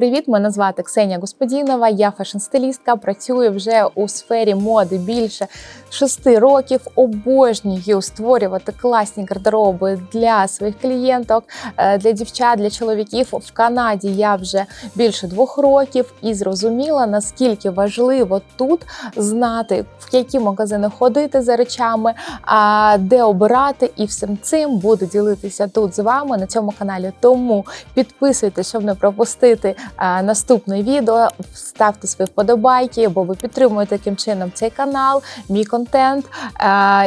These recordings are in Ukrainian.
Привіт, мене звати Ксенія Господінова. Я фешн-стилістка, працюю вже у сфері моди більше шести років. Обожнюю створювати класні гардероби для своїх клієнток, е, для дівчат, для чоловіків. В Канаді я вже більше двох років і зрозуміла, наскільки важливо тут знати, в які магазини ходити за речами, а де обирати, і всім цим буду ділитися тут з вами на цьому каналі. Тому підписуйтесь, щоб не пропустити наступне відео. Ставте свої вподобайки, бо ви підтримуєте таким чином цей канал, мій контент.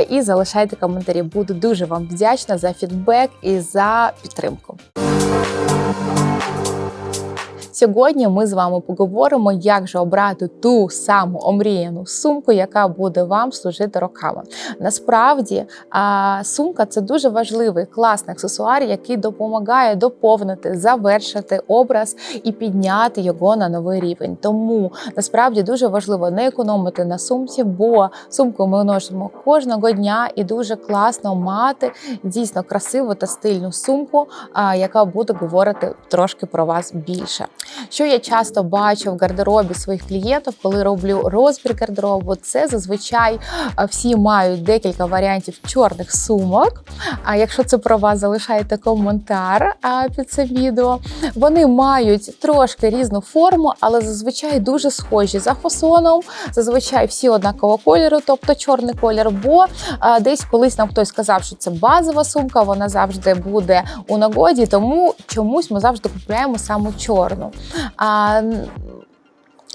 І залишайте коментарі. Буду дуже вам вдячна за фідбек і за підтримку. Сьогодні ми з вами поговоримо, як же обрати ту саму омріяну сумку, яка буде вам служити роками. Насправді, сумка це дуже важливий класний аксесуар, який допомагає доповнити, завершити образ і підняти його на новий рівень. Тому насправді дуже важливо не економити на сумці, бо сумку ми носимо кожного дня, і дуже класно мати дійсно красиву та стильну сумку, яка буде говорити трошки про вас більше. Що я часто бачу в гардеробі своїх клієнтів, коли роблю розбір гардеробу, це зазвичай всі мають декілька варіантів чорних сумок. А якщо це про вас, залишайте коментар під це відео. Вони мають трошки різну форму, але зазвичай дуже схожі за фасоном. Зазвичай всі однакового кольору, тобто чорний колір. Бо десь колись нам хтось сказав, що це базова сумка, вона завжди буде у нагоді, тому чомусь ми завжди купуємо саме чорну. А,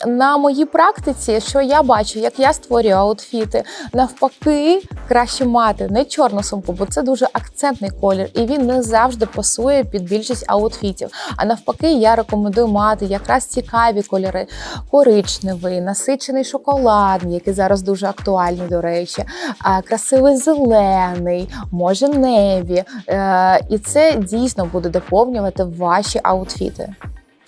на моїй практиці, що я бачу, як я створюю аутфіти, навпаки, краще мати не чорну сумку, бо це дуже акцентний колір, і він не завжди пасує під більшість аутфітів. А навпаки, я рекомендую мати якраз цікаві кольори: коричневий, насичений шоколадний, який зараз дуже актуальний, до речі, красивий зелений, може неві. Е, І це дійсно буде доповнювати ваші аутфіти.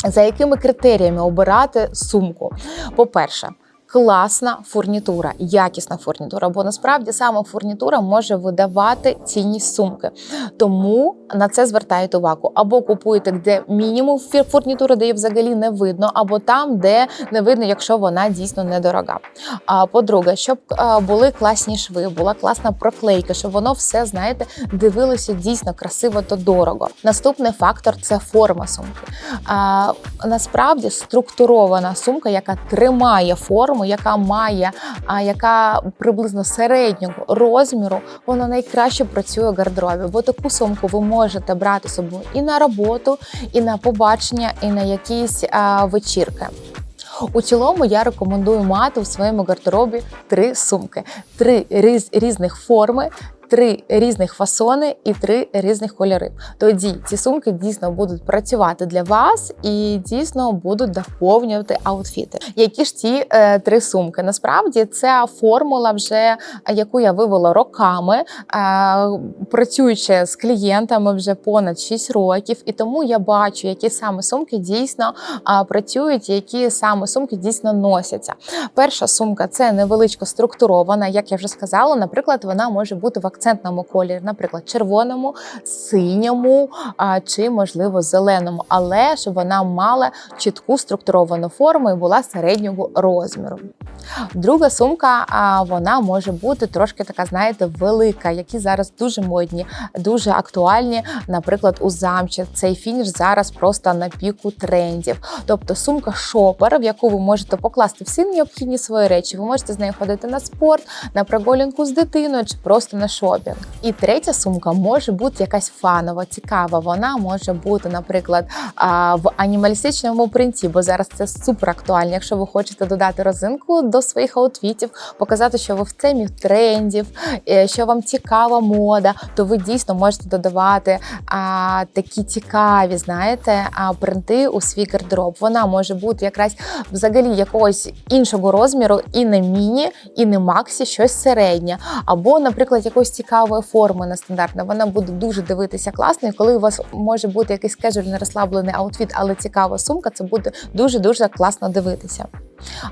За якими критеріями обирати сумку? По-перше, класна фурнітура, якісна фурнітура, бо насправді саме фурнітура може видавати цінність сумки. Тому на це звертайте увагу. Або купуєте, де мінімум фурнітури, де її взагалі не видно, або там, де не видно, якщо вона дійсно недорога. А по-друге, щоб були класні шви, була класна проклейка, щоб воно все, знаєте, дивилося дійсно красиво та дорого. Наступний фактор це форма сумки. А, насправді структурована сумка, яка тримає форму, яка має, а, яка приблизно середнього розміру, вона найкраще працює в гардеробі. Бо таку сумку ви можете брати з собою і на роботу, і на побачення, і на якісь а, вечірки. У цілому я рекомендую мати у своєму гардеробі три сумки, три різ, різних форми. Три різних фасони і три різних кольори. Тоді ці сумки дійсно будуть працювати для вас і дійсно будуть доповнювати аутфіти. Які ж ті е, три сумки? Насправді це формула, вже яку я вивела роками, е, працюючи з клієнтами вже понад 6 років, і тому я бачу, які саме сумки дійсно е, працюють, які саме сумки дійсно носяться. Перша сумка це невеличко структурована, як я вже сказала. Наприклад, вона може бути в акцентному кольорі, наприклад, червоному, синьому чи, можливо, зеленому, але щоб вона мала чітку структуровану форму і була середнього розміру. Друга сумка, вона може бути трошки така, знаєте, велика, які зараз дуже модні, дуже актуальні. Наприклад, у замчі цей фініш зараз просто на піку трендів. Тобто сумка шопер, в яку ви можете покласти всі необхідні свої речі. Ви можете з нею ходити на спорт, на прогулянку з дитиною чи просто на шопінг. І третя сумка може бути якась фанова, цікава. Вона може бути, наприклад, в анімалістичному принті, бо зараз це супер актуально. Якщо ви хочете додати розинку до своїх аутфітів, показати, що ви в темі трендів, е, що вам цікава мода, то ви дійсно можете додавати такі цікаві, знаєте, принти у свій гардероб. Вона може бути якраз взагалі якогось іншого розміру, і не міні, і не максі, щось середнє. Або, наприклад, якоїсь цікавої форми нестандартна. Вона буде дуже дивитися класно. І коли у вас може бути якийсь кежуальний розслаблений аутфіт, але цікава сумка, це буде дуже дуже класно дивитися.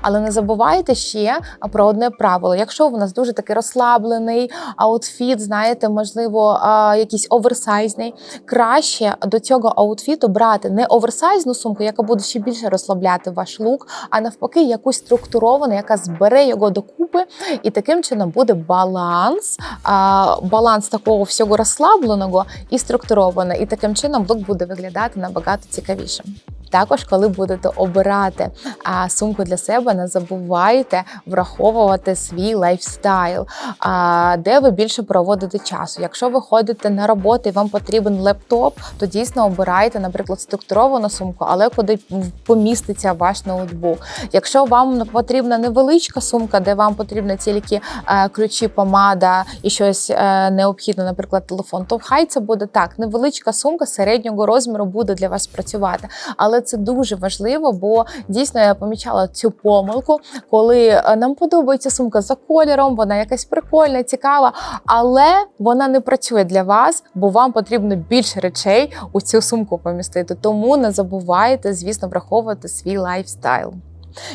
Але не забувайте ще про одне правило: якщо у нас дуже такий розслаблений аутфіт, знаєте, можливо, якийсь оверсайзний, краще до цього аутфіту брати не оверсайзну сумку, яка буде ще більше розслабляти ваш лук, а навпаки, якусь структуровану, яка збере його докупи, і таким чином буде баланс, баланс такого всього розслабленого і структурованого. І таким чином лук буде виглядати набагато цікавішим. Також, коли будете обирати а, сумку для себе, не забувайте враховувати свій лайфстайл, а, де ви більше проводите часу. Якщо ви ходите на роботу і вам потрібен лептоп, то дійсно обирайте, наприклад, структуровану сумку, але куди поміститься ваш ноутбук. Якщо вам потрібна невеличка сумка, де вам потрібні тільки е, ключі, помада і щось е, необхідне, наприклад, телефон, то хай це буде так. Невеличка сумка середнього розміру буде для вас працювати. Але це дуже важливо, бо дійсно я помічала цю помилку, коли е, нам подобається сумка за кольором, вона якась прикольна, цікава, але вона не працює для вас, бо вам потрібно більше речей у цю сумку помістити. Тому не забувайте, звісно, враховувати свій лайфстайл.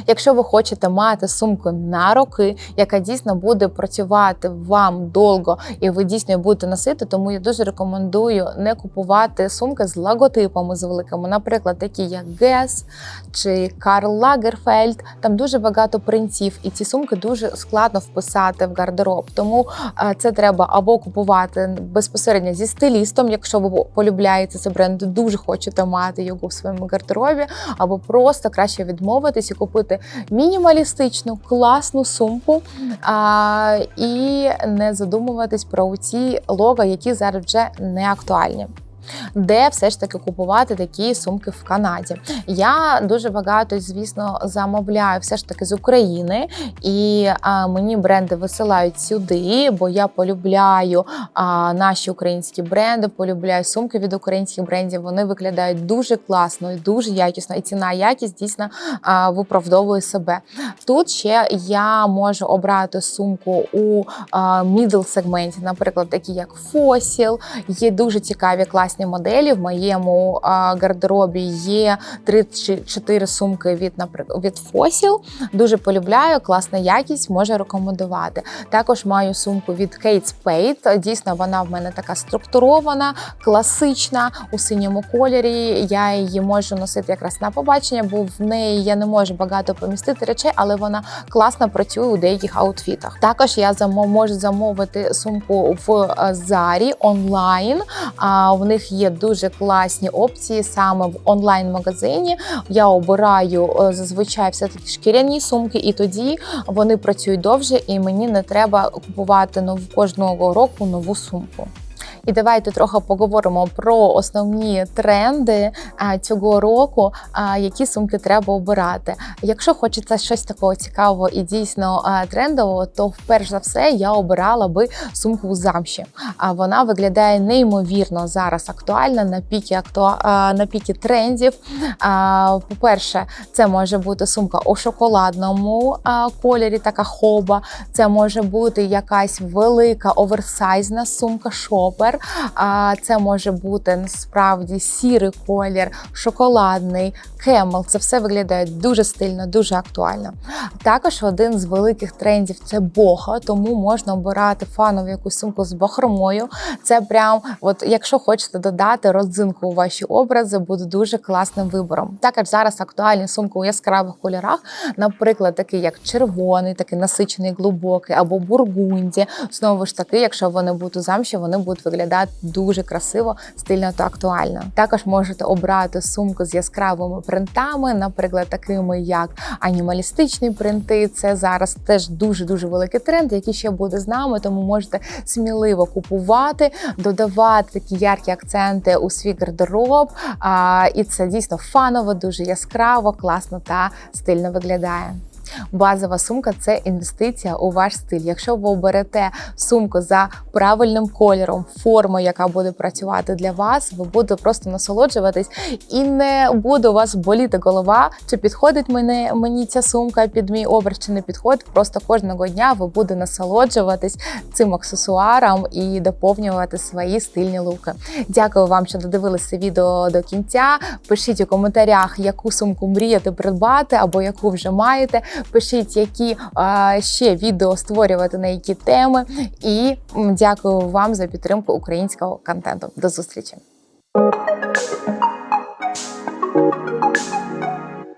Якщо ви хочете мати сумку на роки, яка дійсно буде працювати вам довго і ви дійсно будете носити, тому я дуже рекомендую не купувати сумки з логотипами з великими, наприклад, такі як Guess чи Карл Лагерфельд. Там дуже багато принтів, і ці сумки дуже складно вписати в гардероб. Тому е, це треба або купувати безпосередньо зі стилістом, якщо ви полюбляєте цей бренд, дуже хочете мати його в своєму гардеробі, або просто краще відмовитись і купити мінімалістичну класну сумку а, і не задумуватись про ці лога, які зараз вже не актуальні. Де все ж таки купувати такі сумки в Канаді? Я дуже багато, звісно, замовляю все ж таки з України, і а, мені бренди висилають сюди, бо я полюбляю а, наші українські бренди, полюбляю сумки від українських брендів. Вони виглядають дуже класно і дуже якісно, і ціна якість дійсно а, виправдовує себе. Тут ще я можу обрати сумку у мідл сегменті, наприклад, такі як Fossil, є дуже цікаві класні класні моделі. В моєму гардеробі є 3-4 сумки від від Fossil. Дуже полюбляю, класна якість, можу рекомендувати. Також маю сумку від Kate Spade. Дійсно, вона в мене така структурована, класична у синьому кольорі. Я її можу носити якраз на побачення, бо в неї я не можу багато помістити речей, але вона класно працює у деяких аутфітах. Також я можу замовити сумку в Зарі онлайн. В них є дуже класні опції саме в онлайн-магазині. Я обираю е, зазвичай все таки шкіряні сумки, і тоді вони працюють довше, і мені не треба купувати нову кожного року нову сумку. І давайте трохи поговоримо про основні тренди цього року, які сумки треба обирати. Якщо хочеться щось такого цікавого і дійсно трендового, то вперше за все я обирала би сумку у замші. А вона виглядає неймовірно зараз актуальна на піки акту... на піки трендів. По-перше, це може бути сумка у шоколадному кольорі, така хоба. Це може бути якась велика оверсайзна сумка шопер колір. А це може бути насправді сірий колір, шоколадний, кемел. Це все виглядає дуже стильно, дуже актуально. Також один з великих трендів це бога, тому можна обирати фанову якусь сумку з бахромою. Це прям, от якщо хочете додати родзинку у ваші образи, буде дуже класним вибором. Також зараз актуальні сумки у яскравих кольорах, наприклад, такий як червоний, такий насичений, глибокий, або бургунді. Знову ж таки, якщо вони будуть замші, вони будуть виглядати виглядати дуже красиво, стильно та актуально. Також можете обрати сумку з яскравими принтами, наприклад, такими як анімалістичні принти. Це зараз теж дуже дуже великий тренд, який ще буде з нами, тому можете сміливо купувати, додавати такі яркі акценти у свій гардероб. А, І це дійсно фаново, дуже яскраво, класно та стильно виглядає. Базова сумка це інвестиція у ваш стиль. Якщо ви оберете сумку за правильним кольором, формою, яка буде працювати для вас, ви будете просто насолоджуватись і не буде у вас боліти голова, чи підходить мені, мені ця сумка під мій образ, чи не підходить. Просто кожного дня ви будете насолоджуватись цим аксесуаром і доповнювати свої стильні луки. Дякую вам, що додивилися відео до кінця. Пишіть у коментарях, яку сумку мрієте придбати або яку вже маєте. Пишіть, які ще відео створювати на які теми. І дякую вам за підтримку українського контенту. До зустрічі!